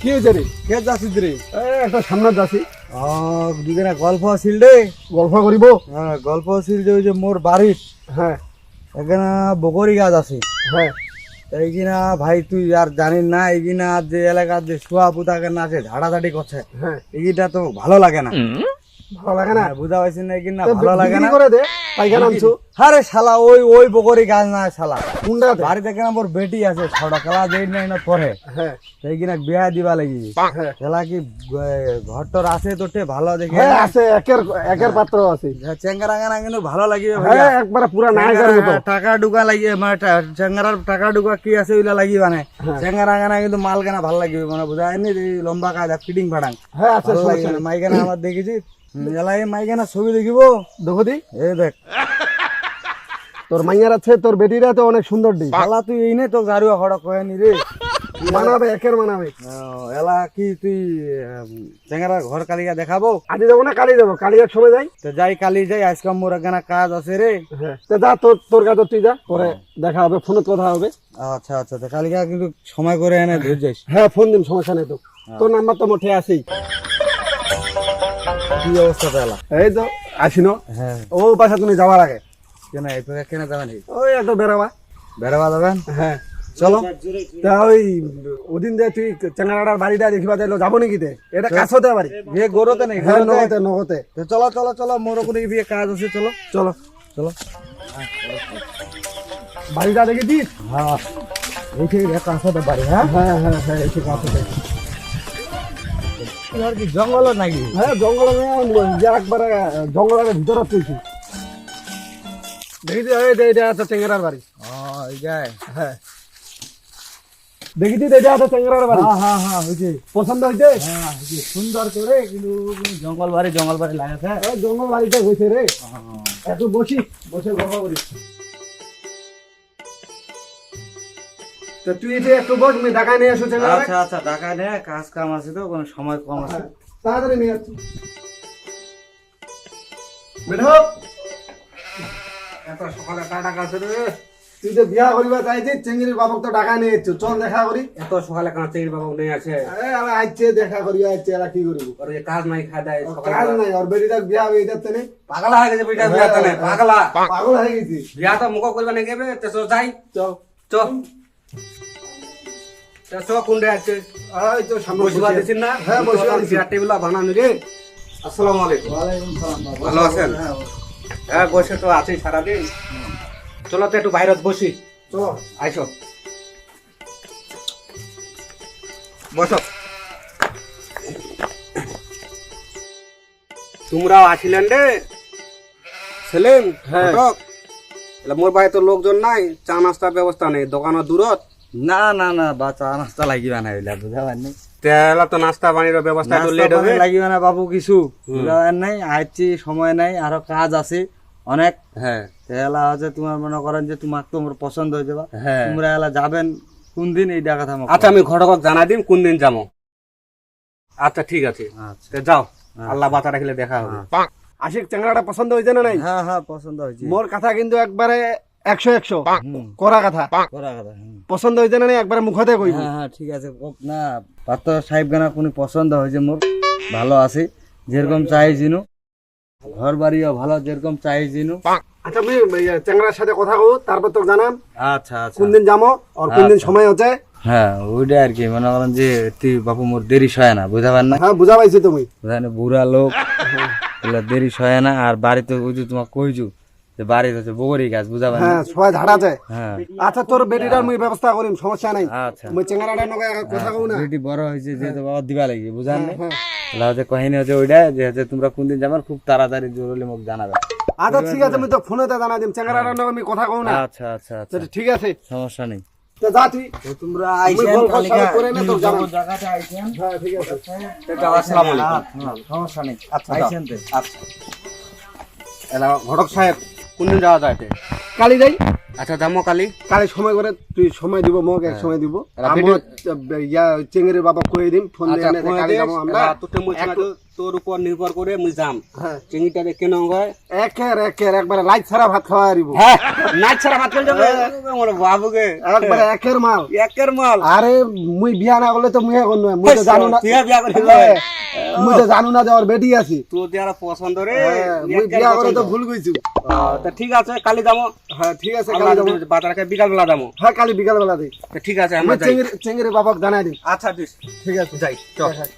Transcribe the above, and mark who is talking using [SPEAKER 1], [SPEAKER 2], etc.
[SPEAKER 1] কি হয়েছে রে
[SPEAKER 2] কে যাচ্ছিস রে
[SPEAKER 1] একটা সামনে যাচ্ছি
[SPEAKER 2] ও গল্প আছিল রে
[SPEAKER 1] গল্প করিব
[SPEAKER 2] হ্যাঁ। গল্প আছিল যে ওই যে মোর বাড়ির
[SPEAKER 1] হ্যাঁ
[SPEAKER 2] এখানে বকরি গাছ আছে
[SPEAKER 1] হ্যাঁ
[SPEAKER 2] এইকিনা ভাই তুই আর জানিস না এইকিনা যে এলাকার যে শুয়া পুতাকে না আছে ঝাড়া ঝাড়াঝাড়ি করছে
[SPEAKER 1] হ্যাঁ
[SPEAKER 2] এইটা তো ভালো লাগে না।
[SPEAKER 1] ভালো লাগে না
[SPEAKER 2] বুঝা পাইছি না? এইকিনা
[SPEAKER 1] তো
[SPEAKER 2] ভালো লাগে না।
[SPEAKER 1] করে দে। পাইখানা আনছো
[SPEAKER 2] আরে শালা ওই ওই বকরি গাছ না শালা।
[SPEAKER 1] কোনটাতে
[SPEAKER 2] বাড়িতে কেন মোর বেটি আছে ছোট খেলা দেই নাই না পরে।
[SPEAKER 1] হ্যাঁ।
[SPEAKER 2] সেই কিনা বিয়া দিবা লাগি।
[SPEAKER 1] হ্যাঁ।
[SPEAKER 2] খেলা কি ঘর টর আছে তোটে ভালো দেখে।
[SPEAKER 1] হ্যাঁ আছে একের একের পাত্র আছে।
[SPEAKER 2] চেঙ্গারা কিন্তু ভালো লাগিবে
[SPEAKER 1] হ্যাঁ একবারে পুরা নায়কের মতো।
[SPEAKER 2] টাকা ডুকা লাগিবে মানে চেঙ্গারার টাকা ডুকা কি আছে ওইলা লাগিবে মানে।
[SPEAKER 1] হ্যাঁ।
[SPEAKER 2] চেঙ্গারা কিন্তু মাল কেনা ভালো লাগিবে মানে বুঝায় নি লম্বা কায়দা ফিটিং ফাটাং।
[SPEAKER 1] হ্যাঁ আছে
[SPEAKER 2] ভালো
[SPEAKER 1] সমস্যা
[SPEAKER 2] লাগিবে মাইকানা আমার দেখেছি এলা এই মাইকানা ছবি দেখিব?
[SPEAKER 1] দেখো দি
[SPEAKER 2] এই দেখ।
[SPEAKER 1] তোর মাইয়ার আছে তোর বেটিরা তো অনেক সুন্দর দি
[SPEAKER 2] শালা তুই এই নে তো গাড়ুয়া খড়া কয়ে নি রে।
[SPEAKER 1] মানাবে একের মানাবে।
[SPEAKER 2] এলা কি তুই চেঙ্গারা ঘর কালিকা দেখাবো?
[SPEAKER 1] আজ যাব না কালি যাব? কালি এক সময় যাই।
[SPEAKER 2] তো যাই কালি যাই আজকে মোর এখানে কাজ আছে রে।
[SPEAKER 1] হ্যাঁ তো যা তোর তোর কাছে তুই যা পরে দেখা হবে ফোনে কথা হবে।
[SPEAKER 2] আচ্ছা আচ্ছা তো কালিকা কিন্তু সময় করে এনে ধরে যাইস
[SPEAKER 1] হ্যাঁ ফোন দিন সমস্যা নেই তো। তোর নাম্বার তো মোটে আছেই
[SPEAKER 2] কি অবস্থা পেলা
[SPEAKER 1] এই তো আসিন।
[SPEAKER 2] হ্যাঁ।
[SPEAKER 1] ও পাশে তুমি যাওয়ার আগে?
[SPEAKER 2] কেন এই কেন যাবেন
[SPEAKER 1] ওই একটু বেরোবা
[SPEAKER 2] বেড়াবা যাবেন?
[SPEAKER 1] হ্যাঁ
[SPEAKER 2] চলো।
[SPEAKER 1] তা ওই ওদিন যে তুই চেঙ্গাড়ার বাড়িটা দেখিবা যাইলো যাব নাকি তে? এটা কাছতে বাড়ি।
[SPEAKER 2] বিয়ে গরোতে নেই
[SPEAKER 1] হ্যাঁ? নগতে নগতে
[SPEAKER 2] তো চলো চলো চলো মোর ওখানে বিয়ে কাজ আছে চলো।
[SPEAKER 1] চলো।
[SPEAKER 2] চলো।
[SPEAKER 1] বাড়িটা দেখে দিস।
[SPEAKER 2] হ্যাঁ। এইটি কাঁসাতে পারি হ্যাঁ?
[SPEAKER 1] হ্যাঁ হ্যাঁ হ্যাঁ এসে কাছতে।
[SPEAKER 2] আর কি জঙ্গল নাকি?
[SPEAKER 1] হ্যাঁ জঙ্গল একবারে জঙ্গলের ভিতরে তুইছি দেখি এটা আছে চেঙ্গারার বাড়ি।
[SPEAKER 2] এই যায়
[SPEAKER 1] হ্যাঁ। দেখি দিই এটা আছে চেঙ্গারার বাড়ি।
[SPEAKER 2] হ্যাঁ হ্যাঁ হ্যাঁ হয়েছে।
[SPEAKER 1] পছন্দ হয়েছে?
[SPEAKER 2] হ্যাঁ সুন্দর করে কিন্তু জঙ্গল বাড়ি জঙ্গল বাড়ি
[SPEAKER 1] এই জঙ্গল বাড়িটা হয়েছে রে। এত বসি বসে গল্প করি তো তুই যে একটু বস আমি ঢাকায় নিয়ে আসো
[SPEAKER 2] আচ্ছা আচ্ছা ঢাকা নে কাজ কাম আছে তো কোনো সময় কম আছে।
[SPEAKER 1] তাড়াতাড়ি নিয়ে আসছি। বেঠো। এত সকালে টাটা কাছে রে। তুই যে বিয়া করিবা চাইছিস চেঙ্গির বাবক তো ঢাকা নিয়ে এসছো চল দেখা করি।
[SPEAKER 3] এত সকালে কাঁচা বাবু নেই আছে
[SPEAKER 1] আরে আরে আইছে দেখা করি আইছে এরা কি করিব?
[SPEAKER 3] ওর যে কাজ নাই খায় দেয় সকালে
[SPEAKER 1] কাজ নাই ওর বেটিটার বিয়া হয়ে যাচ্ছে না।
[SPEAKER 3] পাগলা হয়ে গেছে বেটা বিয়া তানে পাগলা।
[SPEAKER 1] পাগল হয়ে গেছি।
[SPEAKER 3] বিয়া তো মুখ করবে না গেবে তো যাই।
[SPEAKER 1] চল।
[SPEAKER 3] চ
[SPEAKER 1] হ্যাঁ।
[SPEAKER 3] ভালো আছেন? হ্যাঁ বসে। তো আছি সারাদিন। চলো তো একটু বাইরে বসি।
[SPEAKER 1] চল।
[SPEAKER 3] আইসো। বসো। তোমরাও আসিলেন রে? সেলিম
[SPEAKER 1] হ্যাঁ।
[SPEAKER 3] ঘটক। এলা মোর বাড়ি তো লোকজন নাই চা নাস্তার ব্যবস্থা নেই দোকানের দূরত।
[SPEAKER 2] না না না বা চা নাস্তা লাগিবা না এগুলা বুঝা পারনি
[SPEAKER 3] তেলা তো নাস্তা পানির ব্যবস্থা একটু লেট হবে।
[SPEAKER 2] লাগিবে না বাবু কিছু বুঝা পার নাই আইছি সময় নাই আরও কাজ আছে অনেক।
[SPEAKER 3] হ্যাঁ।
[SPEAKER 2] তেলা আছে তোমার মনে করেন যে তোমার তোমার পছন্দ হয়ে যাবা।
[SPEAKER 3] হ্যাঁ।
[SPEAKER 2] তোমরা এলা যাবেন কোন দিন এই ডাকা থামো
[SPEAKER 3] আচ্ছা আমি ঘটকক জানাই দিম কোন দিন যাব। আচ্ছা ঠিক আছে।
[SPEAKER 2] আচ্ছা।
[SPEAKER 3] যাও। আল্লাহ বাঁচা রাখলে দেখা হবে।
[SPEAKER 1] আশিক চেঙ্গাটা পছন্দ হয়েছে না নাই?
[SPEAKER 2] হ্যাঁ হ্যাঁ পছন্দ হয়েছে।
[SPEAKER 1] মোর কথা কিন্তু একবারে একশো একশো। করা কথা।
[SPEAKER 2] করা কথা
[SPEAKER 1] পছন্দ হয়েছে না নাই? একবারে মুখতে কই
[SPEAKER 2] হ্যাঁ হ্যাঁ ঠিক আছে না পাত্র সাহেব গানা কোনো পছন্দ হয়েছে মোর। ভালো আছে যেরকম চাইছিনু ঘর বাড়িও ভালো যেরকম চাইছিনু
[SPEAKER 1] আচ্ছা আমি চেঙ্গার সাথে কথা কব তারপর তোকে জানাম।
[SPEAKER 2] আচ্ছা আচ্ছা।
[SPEAKER 1] কোন দিন যাব আর কোন দিন সময় হচ্ছে?
[SPEAKER 2] হ্যাঁ ওইটা আর কি মনে করেন যে তুই বাপু মোর দেরি সয় না বুঝা না?
[SPEAKER 1] হ্যাঁ বুঝা পাইছি তুমি।
[SPEAKER 2] বুড়া লোক। এগুলা দেরি সয় না আর বাড়িতে ওই যে তোমার কইছু যে বাড়িতে হচ্ছে বগরি গাছ বুঝা পার না?
[SPEAKER 1] হ্যাঁ সবাই ঝাড়াছে
[SPEAKER 2] হ্যাঁ।
[SPEAKER 1] আচ্ছা তোর বেটিটার মুই ব্যবস্থা করিম সমস্যা নাই।
[SPEAKER 2] আচ্ছা।
[SPEAKER 1] মুই চেঙ্গারাটার নগে কথা কব না।
[SPEAKER 2] বেটি বড় হয়েছে যেহেতু বাবা দিবা লাগি বুঝান না?
[SPEAKER 1] হ্যাঁ।
[SPEAKER 2] তাহলে হচ্ছে কাহিনী হচ্ছে ওইটা যে হচ্ছে তোমরা কোন দিন যাবার খুব তাড়াতাড়ি জরুরি মুখ জানাবে।
[SPEAKER 1] আচ্ছা ঠিক আছে আমি তো ফোনেতে জানা দিম চেঙ্গারাটার নগে আমি কথা কব না।
[SPEAKER 2] আচ্ছা আচ্ছা আচ্ছা।
[SPEAKER 1] ঠিক আছে।
[SPEAKER 2] সমস্যা নেই।
[SPEAKER 1] তো যা
[SPEAKER 2] তো তোমরা
[SPEAKER 1] হ্যাঁ ঠিক আছে।
[SPEAKER 3] আসসালামু আলাইকুম।
[SPEAKER 2] হ্যাঁ, সমস্যা নেই।
[SPEAKER 3] আচ্ছা। আচ্ছা। ঘটক সাহেব কোনদিন যাওয়া যায়?
[SPEAKER 1] কালি যাই।
[SPEAKER 3] আচ্ছা যাব কালি।
[SPEAKER 1] কালে সময় করে তুই সময় দিব মোক এক সময় দিব।
[SPEAKER 3] আর
[SPEAKER 1] আমি ইয়া চেঙ্গেরের বাবা কয়ে দিম ফোন দিয়ে
[SPEAKER 3] আচ্ছা
[SPEAKER 1] এনে কালে যাব আমরা
[SPEAKER 3] তোতে তোর উপর নির্ভর করে মুই যাম।
[SPEAKER 1] হ্যাঁ।
[SPEAKER 3] চিংড়িটারে কেন হয়
[SPEAKER 1] একের একের একবারে লাইট ছাড়া ভাত খাওয়া আরিব
[SPEAKER 3] হ্যাঁ নাচ ছাড়া ভাত আমার বাবুকে।
[SPEAKER 1] একবারে একের মাল।
[SPEAKER 3] একের মাল।
[SPEAKER 1] আরে মুই বিয়া না করলে তো মুই এখন নয় মুই তো জানো না।
[SPEAKER 3] তুই বিয়া করে
[SPEAKER 1] হ্যাঁ, মুই তো জানো না যে ওর বেটি আছে।
[SPEAKER 3] তোর যারা পছন্দ রে।
[SPEAKER 1] হ্যাঁ, মুই বিয়া করে তো ভুল
[SPEAKER 3] আহ, তা ঠিক আছে কালি যাব
[SPEAKER 1] হ্যাঁ ঠিক আছে কালি যাব।
[SPEAKER 3] বিকাল বেলা
[SPEAKER 1] হ্যাঁ কালি বিকাল বেলা দিই।
[SPEAKER 3] ঠিক আছে আমরা
[SPEAKER 1] চেঙ্গের বাবাকে জানাই দিন
[SPEAKER 3] আচ্ছা
[SPEAKER 1] ঠিক আছে।
[SPEAKER 3] যাই চল।
[SPEAKER 1] হ্যাঁ,